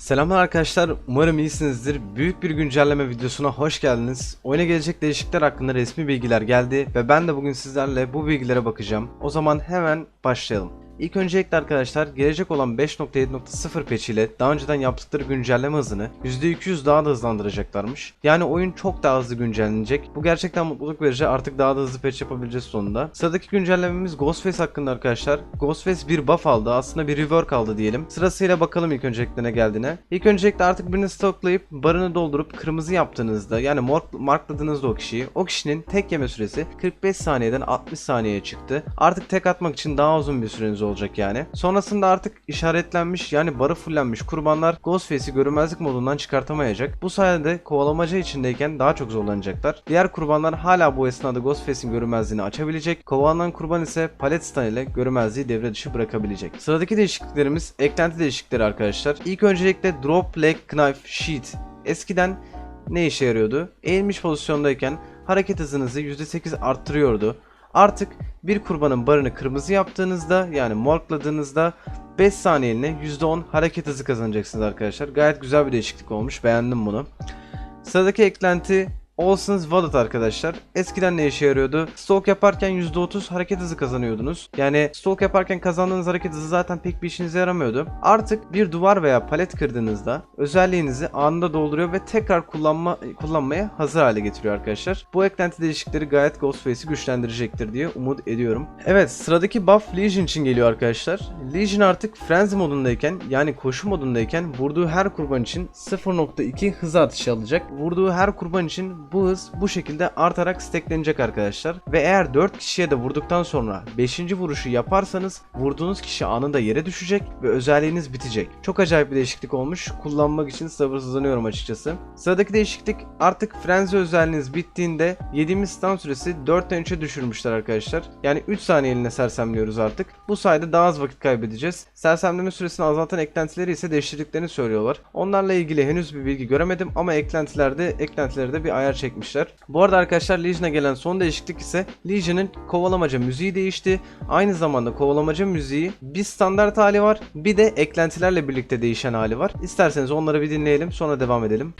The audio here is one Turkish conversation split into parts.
Selamlar arkadaşlar, umarım iyisinizdir. Büyük bir güncelleme videosuna hoş geldiniz. Oyuna gelecek değişiklikler hakkında resmi bilgiler geldi ve ben de bugün sizlerle bu bilgilere bakacağım. O zaman hemen başlayalım. İlk öncelikle arkadaşlar gelecek olan 5.7.0 patch ile daha önceden yaptıkları güncelleme hızını %200 daha da hızlandıracaklarmış. Yani oyun çok daha hızlı güncellenecek. Bu gerçekten mutluluk verici artık daha da hızlı patch yapabileceğiz sonunda. Sıradaki güncellememiz Ghostface hakkında arkadaşlar. Ghostface bir buff aldı aslında bir rework aldı diyelim. Sırasıyla bakalım ilk öncelikle ne geldiğine. İlk öncelikle artık birini stoklayıp barını doldurup kırmızı yaptığınızda yani mark, markladığınızda o kişiyi o kişinin tek yeme süresi 45 saniyeden 60 saniyeye çıktı. Artık tek atmak için daha uzun bir süreniz olacak yani. Sonrasında artık işaretlenmiş yani barı fullenmiş kurbanlar Ghostface'i görünmezlik modundan çıkartamayacak. Bu sayede kovalamaca içindeyken daha çok zorlanacaklar. Diğer kurbanlar hala bu esnada Ghostface'in görünmezliğini açabilecek. Kovalanan kurban ise palet stun ile görünmezliği devre dışı bırakabilecek. Sıradaki değişikliklerimiz eklenti değişiklikleri arkadaşlar. İlk öncelikle Drop Leg Knife Sheet. Eskiden ne işe yarıyordu? Eğilmiş pozisyondayken hareket hızınızı %8 arttırıyordu. Artık bir kurbanın barını kırmızı yaptığınızda yani morgladığınızda 5 saniyeliğine %10 hareket hızı kazanacaksınız arkadaşlar. Gayet güzel bir değişiklik olmuş. Beğendim bunu. Sıradaki eklenti Olson's Wallet arkadaşlar. Eskiden ne işe yarıyordu? Stalk yaparken %30 hareket hızı kazanıyordunuz. Yani stalk yaparken kazandığınız hareket hızı zaten pek bir işinize yaramıyordu. Artık bir duvar veya palet kırdığınızda özelliğinizi anında dolduruyor ve tekrar kullanma kullanmaya hazır hale getiriyor arkadaşlar. Bu eklenti değişiklikleri gayet Ghostface'i güçlendirecektir diye umut ediyorum. Evet sıradaki buff Legion için geliyor arkadaşlar. Legion artık Frenzy modundayken yani koşu modundayken vurduğu her kurban için 0.2 hız artışı alacak. Vurduğu her kurban için bu hız bu şekilde artarak stacklenecek arkadaşlar. Ve eğer 4 kişiye de vurduktan sonra 5. vuruşu yaparsanız vurduğunuz kişi anında yere düşecek ve özelliğiniz bitecek. Çok acayip bir değişiklik olmuş. Kullanmak için sabırsızlanıyorum açıkçası. Sıradaki değişiklik artık frenzi özelliğiniz bittiğinde yediğimiz stun süresi 4'ten 3'e düşürmüşler arkadaşlar. Yani 3 saniyeliğine sersemliyoruz artık. Bu sayede daha az vakit kaybedeceğiz. Sersemleme süresini azaltan eklentileri ise değiştirdiklerini söylüyorlar. Onlarla ilgili henüz bir bilgi göremedim ama eklentilerde eklentileri de bir ayar çekmişler. Bu arada arkadaşlar Legion'a gelen son değişiklik ise Legion'ın kovalamaca müziği değişti. Aynı zamanda kovalamaca müziği bir standart hali var bir de eklentilerle birlikte değişen hali var. İsterseniz onları bir dinleyelim sonra devam edelim.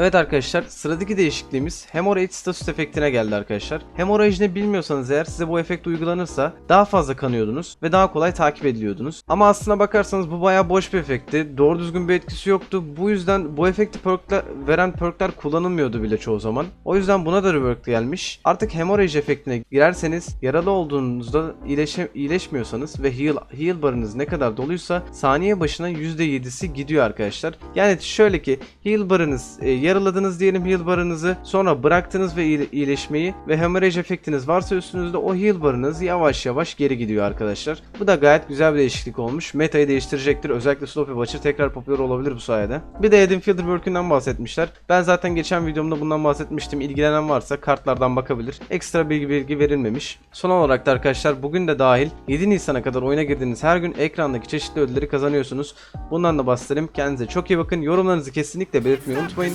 Evet arkadaşlar sıradaki değişikliğimiz Hemorrhage status efektine geldi arkadaşlar. Hemorrhage ne bilmiyorsanız eğer size bu efekt uygulanırsa daha fazla kanıyordunuz ve daha kolay takip ediliyordunuz. Ama aslına bakarsanız bu bayağı boş bir efekti. Doğru düzgün bir etkisi yoktu. Bu yüzden bu efekti perkler, veren perkler kullanılmıyordu bile çoğu zaman. O yüzden buna da rework gelmiş. Artık Hemorrhage efektine girerseniz yaralı olduğunuzda iyileşe, iyileşmiyorsanız ve heal, heal barınız ne kadar doluysa saniye başına %7'si gidiyor arkadaşlar. Yani şöyle ki heal barınız e, yaraladınız diyelim heal barınızı sonra bıraktınız ve iyile- iyileşmeyi ve hemorrhage efektiniz varsa üstünüzde o heal barınız yavaş yavaş geri gidiyor arkadaşlar. Bu da gayet güzel bir değişiklik olmuş. Metayı değiştirecektir. Özellikle Sloppy Watcher tekrar popüler olabilir bu sayede. Bir de Adam Fielder Work'ünden bahsetmişler. Ben zaten geçen videomda bundan bahsetmiştim. İlgilenen varsa kartlardan bakabilir. Ekstra bilgi bilgi verilmemiş. Son olarak da arkadaşlar bugün de dahil 7 Nisan'a kadar oyuna girdiğiniz her gün ekrandaki çeşitli ödülleri kazanıyorsunuz. Bundan da bahsedelim. Kendinize çok iyi bakın. Yorumlarınızı kesinlikle belirtmeyi unutmayın.